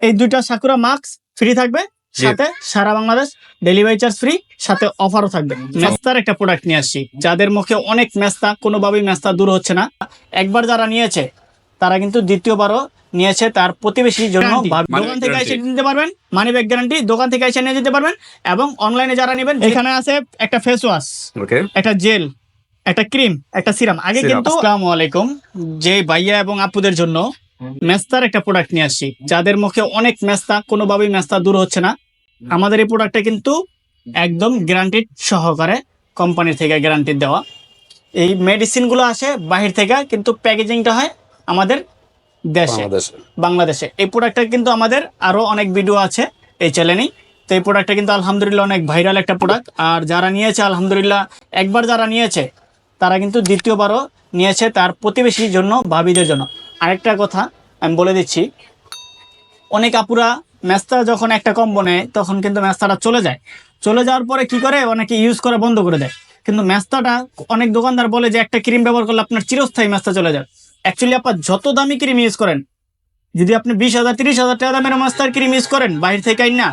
এই দুইটা sakura mask free থাকবে সাথে সারা বাংলাদেশ ডেলিভারি চার্জ ফ্রি সাথে অফারও থাকবে। মেস্তার একটা প্রোডাক্ট নিয়ে আসছি যাদের মুখে অনেক মেস্তা কোনোভাবেই মেস্তা দূর হচ্ছে না। একবার যারা নিয়েছে তারা কিন্তু দ্বিতীয়বারও নিয়েছে তার প্রতিবেশীর জন্য money দোকান থেকে এসে নিতে পারবেন মানি ব্যাগ গ্যারান্টি দোকান থেকে এসে নিয়ে যেতে পারবেন এবং অনলাইনে যারা নেবেন এখানে আছে একটা ফেস ওয়াশ ওকে একটা জেল একটা ক্রিম একটা সিরাম আগে কিন্তু আসসালামু আলাইকুম যে ভাইয়া এবং আপুদের জন্য মেস্তার একটা প্রোডাক্ট নিয়ে আসছি। যাদের মুখে অনেক মেস্তা কোনোভাবেই মেস্তা দূর হচ্ছে না। আমাদের এই প্রোডাক্টটা কিন্তু একদম গ্যারান্টিড সহকারে কোম্পানি থেকে গ্যারান্টি দেওয়া। এই মেডিসিনগুলো আসে বাহির থেকে কিন্তু প্যাকেজিংটা হয় আমাদের দেশে বাংলাদেশে। এই প্রোডাক্টটা কিন্তু আমাদের আরও অনেক ভিডিও আছে এই চ্যানেলেই তো এই প্রোডাক্টটা কিন্তু আলহামদুলিল্লাহ অনেক ভাইরাল একটা প্রোডাক্ট আর যারা নিয়েছে আলহামদুলিল্লাহ একবার যারা নিয়েছে তারা কিন্তু দ্বিতীয়বারও নিয়েছে তার প্রতিবেশীর জন্য ভাবিদের জন্য। আরেকটা কথা আমি বলে দিচ্ছি। অনেক আপুরা ম্যাস্তা যখন একটা কম্বো নেয়, তখন কিন্তু ম্যাস্তাটা চলে যায়। চলে যাওয়ার পরে কি করে? অনেকে ইউজ করা, বন্ধ করে দেয়। কিন্তু ম্যাস্তাটা অনেক দোকানদার বলে যে, একটা ক্রিম ব্যবহার করলে আপনার চিরস্থায়ী ম্যাস্তা চলে যায়। অ্যাকচুয়ালি আপনার যত দামি ক্রিম ইউজ করেন যদি আপনি বিশ হাজার তিরিশ হাজার টাকা দামের মাস্টার ক্রিম ইউজ করেন বাইরে থেকে না।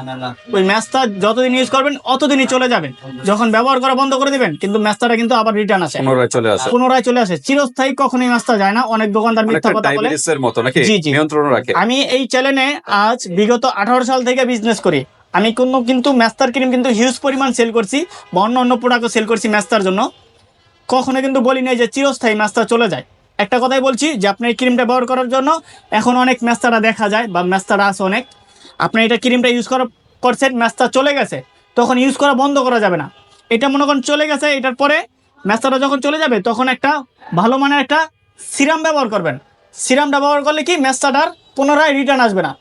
ওই ম্যাচটা যতদিন ইউজ করবেন অতদিনই চলে যাবেন। যখন ব্যবহার করা বন্ধ করে দিবেন কিন্তু ম্যাচটা কিন্তু আবার রিটার্ন আসে। পুনরায় চলে আসে। পুনরায় চলে আসে। চিরস্থায়ী কখনোই ম্যাচটা যায় না। অনেক দোকানদার মিথ্যা কথা বলে। এর মতো নাকি? জি, জি। নিয়ন্ত্রণ রাখে। আমি এই চ্যানেলে আজ বিগত আঠারো সাল থেকে বিজনেস করি। আমি কোনো কিন্তু ম্যাস্তার ক্রিম কিন্তু হিউজ পরিমাণ সেল করছি বা অন্য অন্য প্রোডাক্টও সেল করছি ম্যাস্তার জন্য। কখনো কিন্তু বলি নাই যে চিরস্থায়ী ম্যাস্তা চলে যায়। একটা কথাই বলছি যে আপনি এই ক্রিমটা ব্যবহার করার জন্য এখন অনেক ম্যাস্তারা দেখা যায় বা ম্যাস্তারা আছে অনেক। আপনি এটা ক্রিমটা ইউজ করা করছেন ম্যাস্তা চলে গেছে তখন ইউজ করা বন্ধ করা যাবে না। এটা মনে করেন চলে গেছে এটার পরে ম্যাস্তাটা যখন চলে যাবে তখন একটা ভালো মানের একটা সিরাম ব্যবহার করবেন। সিরামটা ব্যবহার করলে কি ম্যাস্তাটার পুনরায় রিটার্ন আসবে না।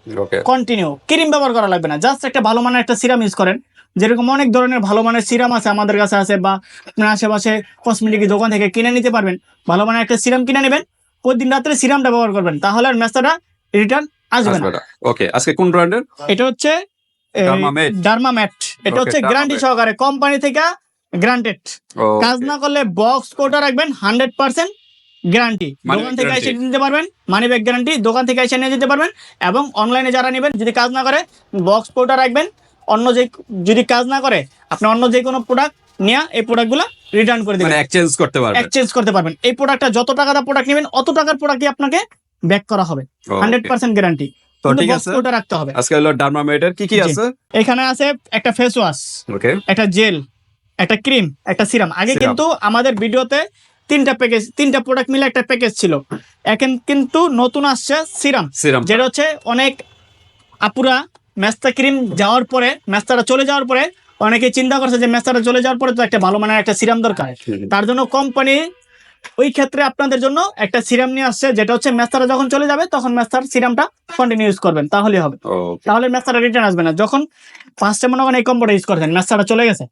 কন্টিনিউ ক্রিম ব্যবহার করা লাগবে না। জাস্ট একটা ভালো মানের একটা সিরাম ইউজ করেন। যেরকম অনেক ধরনের ভালো মানের সিরাম আছে আমাদের কাছে আছে বা আপনার আশেপাশে কসমেটিক দোকান থেকে কিনে নিতে পারবেন। ভালো মানের একটা সিরাম কিনে নেবেন প্রতিদিন রাত্রে সিরামটা ব্যবহার করবেন তাহলে আর ম্যাস্তাটা রিটার্ন আসবে না। ওকে আজকে কোন ব্র্যান্ডের এটা হচ্ছে? ডার্মাম্যাট এটা হচ্ছে গ্যারান্টি সহকারে কোম্পানি থেকে গ্রান্টেড কাজ না করলে বক্স কোটা রাখবেন হান্ড্রেড পার্সেন্ট গ্যারান্টি দোকান থেকে এসে নিতে পারবেন মানি ব্যাগ গ্যারান্টি দোকান থেকে এসে নিয়ে যেতে পারবেন এবং অনলাইনে যারা নেবেন যদি কাজ না করে বক্স কোটা রাখবেন অন্য যে যদি কাজ না করে আপনি অন্য যে কোনো প্রোডাক্ট নিয়ে এই প্রোডাক্টগুলো রিটার্ন করে মানে দেবেন এক্সচেঞ্জ করতে পারবে এক্সচেঞ্জ করতে পারবেন। এই প্রোডাক্টটা যত টাকা দা প্রোডাক্ট নেবেন অত টাকার প্রোডাক্টই আপনাকে ব্যাক করা হবে। হান্ড্রেড পার্সেন্ট গ্যারান্টি তো ঠিক আছে। কোটা রাখতে হবে। আজকে হলো ডার্মামেটের কি কি আছে? এখানে আছে একটা ফেস ওয়াশ ওকে একটা জেল একটা ক্রিম একটা সিরাম আগে কিন্তু আমাদের ভিডিওতে তিনটা প্যাকেজ তিনটা প্রোডাক্ট মিলে একটা প্যাকেজ ছিল। এখন কিন্তু নতুন আসছে সিরাম সিরাম যেটা হচ্ছে অনেক আপুরা মেস্তা ক্রিম যাওয়ার পরে মেস্তাটা চলে যাওয়ার পরে অনেকে চিন্তা করছে যে মেস্তাটা চলে যাওয়ার পরে তো একটা ভালো মানের একটা সিরাম দরকার। তার জন্য কোম্পানি ওই ক্ষেত্রে আপনাদের জন্য একটা সিরাম নিয়ে আসছে যেটা হচ্ছে মেস্তাটা যখন চলে যাবে তখন মেস্তার সিরামটা কন্টিনিউ ইউজ করবেন তাহলে হবে। তাহলে মেস্তাটা রিটার্ন আসবে না। যখন ফার্স্টে মনে করেন এই কম্বোটা ইউজ করছেন মেস্তাটা চলে গেছে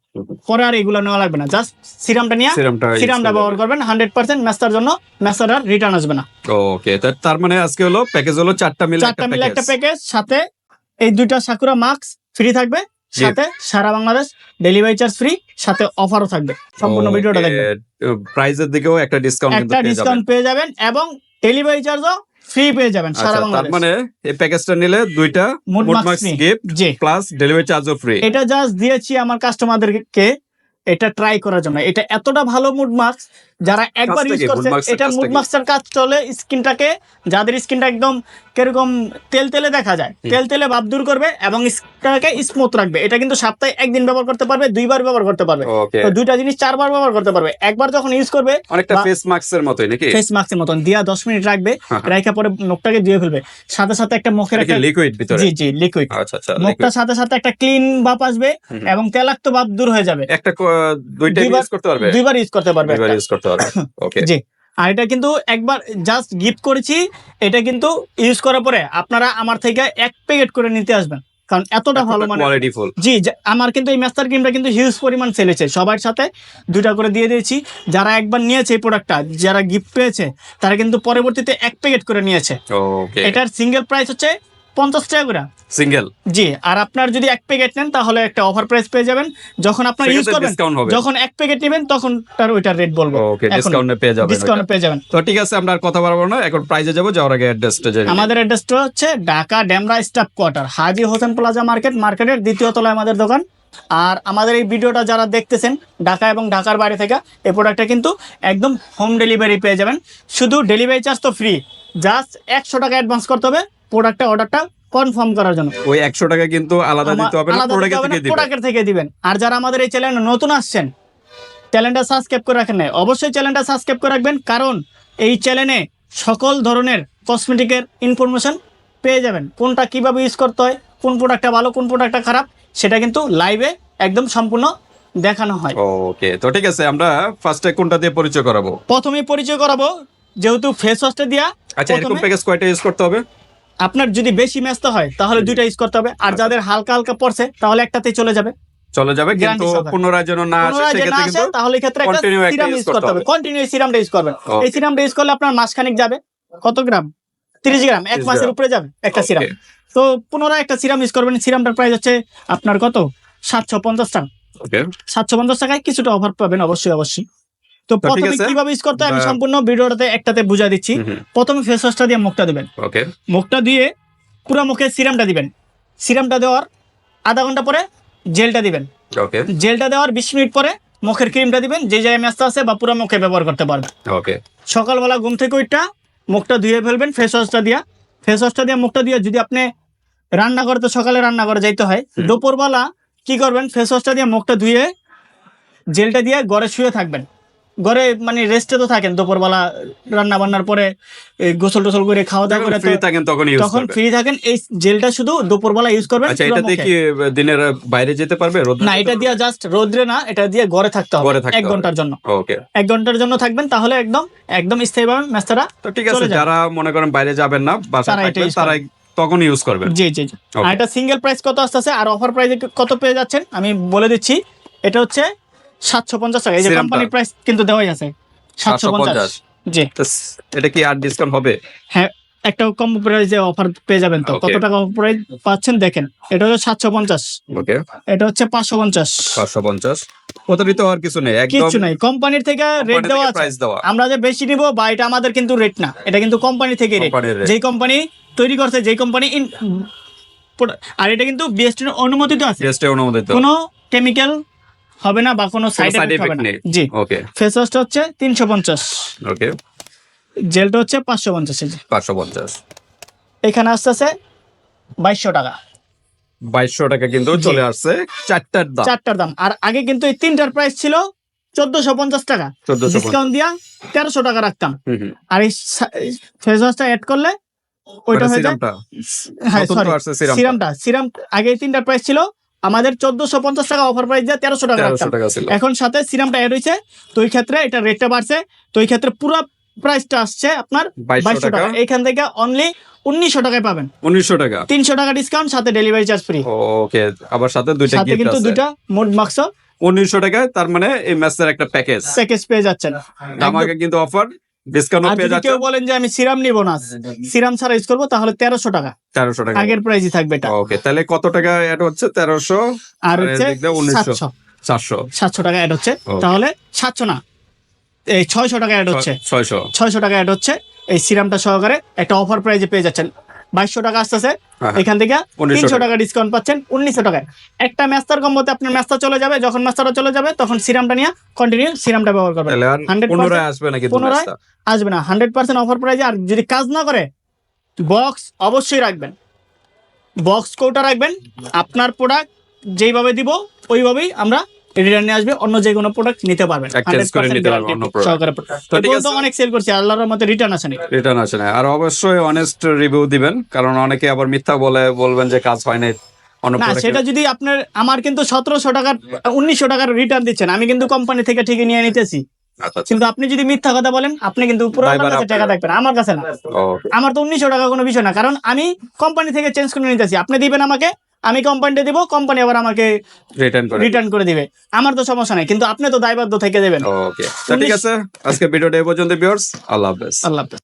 পরে আর এগুলো নেওয়া লাগবে না। জাস্ট সিরামটা নিয়ে সিরামটা ব্যবহার করবেন হান্ড্রেড পার্সেন্ট মেস্তার জন্য মেস্তাটার রিটার্ন আসবে না। ওকে তার মানে আজকে হলো প্যাকেজ হলো চারটা মিলে চারটা মিলে একটা প্যাকেজ সাথে এই দুইটা সাকুরা মাস্ক ফ্রি থাকবে সাথে সারা বাংলাদেশ ডেলিভারি চার্জ ফ্রি সাথে অফারও থাকবে। সম্পূর্ণ ভিডিওটা দেখবেন। প্রাইজের দিকেও একটা ডিসকাউন্ট একটা ডিসকাউন্ট পেয়ে যাবেন এবং ডেলিভারি চার্জও ফ্রি পেয়ে যাবেন সারা আচ্ছা তার বাংলাদেশ। মানে এই প্যাকেজটা নিলে দুইটা mask free। Gift plus delivery চার্জও ফ্রি এটা জাস্ট দিয়েছি আমার কাস্টমারদেরকে এটা ট্রাই করার জন্য। এটা এতটা ভালো মুড মাস্ক যারা একবার ইউজ করছে এটা মুড মাস্কের কাজ চলে স্কিনটাকে যাদের স্কিনটা একদম কীরকম তেল তেলে দেখা যায় তেল তেলে ভাব দূর করবে এবং স্কিনটাকে স্মুথ রাখবে। এটা কিন্তু সপ্তাহে একদিন ব্যবহার করতে পারবে দুইবার ব্যবহার করতে পারবে। তো দুইটা জিনিস চারবার ব্যবহার করতে পারবে। একবার যখন ইউজ করবে অনেকটা ফেস মাস্কের মতোই নাকি? ফেস মাস্কের মতন। দিয়া দশ মিনিট রাখবে হ্যাঁ। রাখা পরে মুখটাকে ধুয়ে ফেলবে। সাথে সাথে একটা মুখের একটা লিকুইড ভিতরে? জি জি লিকুইড আচ্ছা আচ্ছা মুখটার সাথে সাথে একটা ক্লিন ভাব আসবে এবং তেলাক্ত ভাব দূর হয়ে যাবে। একটা দুইটা ইউজ করতে পারবে? দুইবার ইউজ করতে পারবে দুইবার ইউজ করতে পারবে। ওকে জি। আর এটা কিন্তু একবার জাস্ট গিফট করেছি এটা কিন্তু ইউজ করার পরে আপনারা আমার থেকে এক প্যাকেট করে নিতে আসবেন। কারণ এতটা ভালো মানে কোয়ালিটি ফুল জি আমার কিন্তু এই মাস্টার ক্রিমটা কিন্তু হিউজ পরিমাণ সেল হয়েছে। সবার সাথে দুইটা করে দিয়ে দিয়েছি। যারা একবার নিয়েছে এই প্রোডাক্টটা যারা গিফট পেয়েছে তারা কিন্তু পরবর্তীতে এক প্যাকেট করে নিয়েছে। ওকে এটার সিঙ্গেল প্রাইস হচ্ছে পঞ্চাশ টাকা করে। সিঙ্গেল জি আর আপনার যদি এক প্যাকেট নেন তাহলে একটা অফার প্রাইস পেয়ে যাবেন। যখন আপনার ইউজ করবেন যখন এক প্যাকেট নেবেন তখন তার ওইটার রেট বলব। ওকে ডিসকাউন্টে পেয়ে যাবেন ডিসকাউন্ট। পেয়ে যাবেন। তো ঠিক আছে আমরা আর কথা বাড়াবো না। এখন প্রাইজে যাব যাওয়ার আগে অ্যাড্রেসটা জেনে। আমাদের অ্যাড্রেসটা হচ্ছে Dhaka Demra staff quarter Haji Hossain plaza market মার্কেটের দ্বিতীয় তলায় আমাদের দোকান। আর আমাদের এই ভিডিওটা যারা দেখতেছেন ঢাকা এবং ঢাকার বাইরে থেকে এই প্রোডাক্টটা কিন্তু একদম হোম ডেলিভারি পেয়ে যাবেন। শুধু ডেলিভারি চার্জ তো ফ্রি জাস্ট একশো টাকা অ্যাডভান্স করতে হবে। প্রোডাক্টটা অর্ডারটা কনফার্ম করার জন্য। ওই একশো টাকা কিন্তু আলাদা দিতে হবে প্রোডাক্টের থেকে দিবে। প্রোডাক্টের থেকে দিবেন। আর যারা আমাদের এই চ্যানেলে নতুন আসছেন চ্যানেলটা সাবস্ক্রাইব করে রাখেন নাই অবশ্যই চ্যানেলটা সাবস্ক্রাইব করে রাখবেন কারণ এই চ্যানেলে সকল ধরনের কসমেটিকের ইনফরমেশন পেয়ে যাবেন। কোনটা কীভাবে ইউজ করতে হয় কোন প্রোডাক্টটা ভালো কোন প্রোডাক্টটা খারাপ সেটা কিন্তু লাইভে একদম সম্পূর্ণ দেখানো হয়। ওকে তো ঠিক আছে আমরা ফার্স্টে কোনটা দিয়ে পরিচয় করাবো? প্রথমে পরিচয় করাবো যেহেতু ফেস ওয়াশটা দিয়া আচ্ছা এরকম প্যাকেজ কয়টা ইউজ করতে হবে? আপনার যদি বেশি ম্যাচতে হয় তাহলে দুইটা ইউজ করতে হবে। আর যাদের হালকা হালকা পড়ছে তাহলে একটাতে চলে যাবে। চলে যাবে কিন্তু পুনরায় যেন না আসে সেক্ষেত্রে কিন্তু তাহলে ক্ষেত্রে একটা সিরাম ইউজ করতে হবে। কন্টিনিউ সিরামটা ইউজ করবেন. এই সিরামটা ইউজ করলে আপনার মাসখানিক যাবে। কত গ্রাম? তিরিশ গ্রাম। এক মাসের উপরে যাবে একটা সিরাম তো পুনরায় একটা সিরাম ইউজ করবেন। সিরামটার প্রাইস হচ্ছে আপনার কত? সাতশো পঞ্চাশ টাকা। ওকে সাতশো পঞ্চাশ টাকায় কিছুটা অফার পাবেন। অবশ্যই অবশ্যই। তো প্রথমে কীভাবে ইউজ করতে আমি সম্পূর্ণ ভিডিওটাতে একটাতে বুঝা দিচ্ছি। প্রথমে ফেস ওয়াশটা দিয়ে মুখটা দিবেন। ওকে। মুখটা দিয়ে পুরো মুখে সিরামটা দিবেন। সিরামটা দেওয়ার আধা ঘণ্টা পরে জেলটা দিবেন। ওকে। জেলটা দেওয়ার বিশ মিনিট পরে মুখের ক্রিমটা দিবেন যে জায়গায় ম্যাচটা আছে বা পুরো মুখে ব্যবহার করতে পারবেন। ওকে। সকালবেলা ঘুম থেকে ওইটা মুখটা ধুয়ে ফেলবেন ফেস ওয়াশটা দিয়া। ফেস ওয়াশটা দিয়ে মুখটা দিয়ে যদি আপনি রান্না করতে সকালে রান্না করে যাইতে হয়। দুপুরবেলা কি করবেন ফেস ওয়াশটা দিয়ে মুখটা ধুয়ে জেলটা দিয়ে ঘরে শুয়ে থাকবেন। ঘরে মানে রেস্টে তো থাকেন দুপুরবেলা রান্না বান্নার পরে গোসল টোসল করে খাওয়া দাওয়া করে ফ্রি থাকেন তখন তখন ফ্রি থাকেন এই জেলটা শুধু দুপুরবেলা ইউজ করবেন আচ্ছা এটাতে মুখে। কি দিনের বাইরে যেতে পারবে রোদ না এটা দিয়ে জাস্ট রোদ্রে না এটা দিয়ে ঘরে থাকতে হবে এক ঘণ্টার জন্য। ওকে এক ঘণ্টার জন্য থাকবেন তাহলে একদম একদম স্থায়ীভাবে ম্যাচটা তো ঠিক আছে যারা মনে করেন বাইরে যাবেন না বাসায় তারা থাকবেন তারা তখন ইউজ করবেন। জি জি জি। আর এটা সিঙ্গেল প্রাইস কত আসতেছে আর অফার প্রাইসে কত পেয়ে যাচ্ছেন আমি বলে দিচ্ছি এটা হচ্ছে সাতশো পঞ্চাশ টাকা। এই যে কোম্পানির প্রাইস কিন্তু দেওয়াই আছে সাতশো পঞ্চাশ। জি। এটা কি আর ডিসকাউন্ট হবে? হ্যাঁ একটা কম প্রাইসে অফার পেয়ে যাবেন তো। কত টাকা প্রাইস পাচ্ছেন দেখেন এটা হচ্ছে সাতশো পঞ্চাশ। এটা হচ্ছে পাঁচশো পঞ্চাশ। পাঁচশো পঞ্চাশ। প্রতারিত হওয়ার কিছু নেই কিচ্ছু নাই। কোম্পানির থেকে রেট দেওয়া আছে। আমরা যে বেশি নিব বা এটা আমাদের কিন্তু রেট না। এটা কিন্তু কোম্পানি থেকে রেট যেই কোম্পানি তৈরি করছে যেই কোম্পানি আর এটা কিন্তু বিএসটির অনুমোদিত আছে। টেস্টে অনুমোদিত। কোনো কেমিক্যাল হবে না বা কোনো সাইড এফেক্ট হবে না। নেই। জি। ওকে ফেস ওয়াশটা হচ্ছে তিনশো পঞ্চাশ। ওকে জেলটা হচ্ছে পাঁচশো পঞ্চাশ এই যে। পাঁচশো পঞ্চাশ। এখানে আসতেছে বাইশশো টাকা। বাইশশো টাকা কিন্তু চলে আসছে চারটার দাম। চারটার দাম। আর আগে কিন্তু এই তিনটার প্রাইস ছিল চোদ্দশো পঞ্চাশ টাকা। ডিসকাউন্ট দিয়া তেরোশো টাকা রাখতাম। আর এই ফেস ওয়াশটা অ্যাড করলে ওইটা হয়ে যায় সিরামটা হ্যাঁ আসছে সিরামটা সিরাম আগে তিনটার প্রাইস ছিল আমাদের চোদ্দশো পঞ্চাশ টাকা অফার প্রাইস দিয়ে তেরোশো টাকা এখন সাথে সিরামটা অ্যাড হয়েছে তো ওই ক্ষেত্রে এটা রেটটা বাড়ছে তো ওই ক্ষেত্রে পুরো প্রাইসটা আসছে আপনার বাইশশো টাকা। এখান থেকে অনলি উনিশশো টাকায় পাবেন। উনিশশো টাকা। তিনশো টাকা ডিসকাউন্ট সাথে ডেলিভারি চার্জ ফ্রি ওকে আবার সাথে দুইটা সাথে কিন্তু দুইটা মোট মার্কস উনিশশো টাকায় তার মানে এই ম্যাচের একটা প্যাকেজ প্যাকেজ পেয়ে যাচ্ছেন। আমাকে কিন্তু অফার ডিসকাউন্ট পেয়ে যদি কেউ বলেন যে আমি সিরাম নিব না সিরাম ছাড়া ইউজ করব তাহলে তেরোশো টাকা। তেরোশো টাকা। আগের প্রাইসই থাকবে এটা। ওকে তাহলে কত টাকা অ্যাড হচ্ছে? আর আর হচ্ছে 1900 সাতশো। চারশো সাতশো টাকা অ্যাড হচ্ছে। তাহলে সাতশো না এই ছয়শো টাকা অ্যাড হচ্ছে। টাকা অ্যাড হচ্ছে। এই সিরামটা সহকারে একটা অফার প্রাইজে পেয়ে যাচ্ছেন। বাইশশো টাকা আসতেছে হ্যাঁ। এখান থেকে 1900 তিনশো টাকা। ডিসকাউন্ট পাচ্ছেন উনিশশো টাকায় একটা ম্যাস্তার কম্বোতে আপনার ম্যাস্তা চলে যাবে যখন ম্যাস্তাটা চলে যাবে তখন সিরামটা নিয়ে কন্টিনিউ সিরামটা ব্যবহার করবেন তাহলে আর 100% পুনরায় আসবে না কিন্তু পুনরায়। আসবে না হান্ড্রেড পার্সেন্ট অফার প্রাইজে আর যদি কাজ না করে বক্স অবশ্যই রাখবেন বক্স কোটা রাখবেন আপনার প্রোডাক্ট যেইভাবে দিব ওইভাবেই আমরা রিটার্নে আসবে অন্য যে কোনো প্রোডাক্ট নিতে পারবেন। Exchange করে 100% নিতে পারবেন অন্য product। সহকারে তো ঠিক তো আছে। অনেক সেল করছি আল্লাহর মতে রিটার্ন আসেনি রিটার্ন আসে না আর অবশ্যই অনেস্ট রিভিউ দিবেন কারণ অনেকে আবার মিথ্যা বলে বলবেন যে কাজ হয় না সেটা যদি আপনার আমার কিন্তু সতেরোশো টাকার উনিশশো টাকার রিটার্ন দিচ্ছেন আমি কিন্তু কোম্পানি থেকে ঠিকই নিয়ে নিতেছি। আচ্ছা, আচ্ছা। কিন্তু আপনি যদি মিথ্যা কথা বলেন আপনি কিন্তু। টাকা থাকবেন আমার কাছে না। আমার তো উনিশশো টাকা কোনো বিষয় না কারণ আমি কোম্পানি থেকে চেঞ্জ করে নিতেছি। আপনি দিবেন আমাকে আমি কোম্পানিতে দিব কোম্পানি আবার আমাকে রিটার্ন করে রিটার্ন করে দিবে। আমার তো সমস্যা নাই কিন্তু আপনি তো দায়বদ্ধ থেকে দেবেন। ওকে ঠিক আছে আজকে ভিডিওটা এই পর্যন্ত ভিউয়ার্স আল্লাহ হাফেজ। আল্লাহ হাফেজ।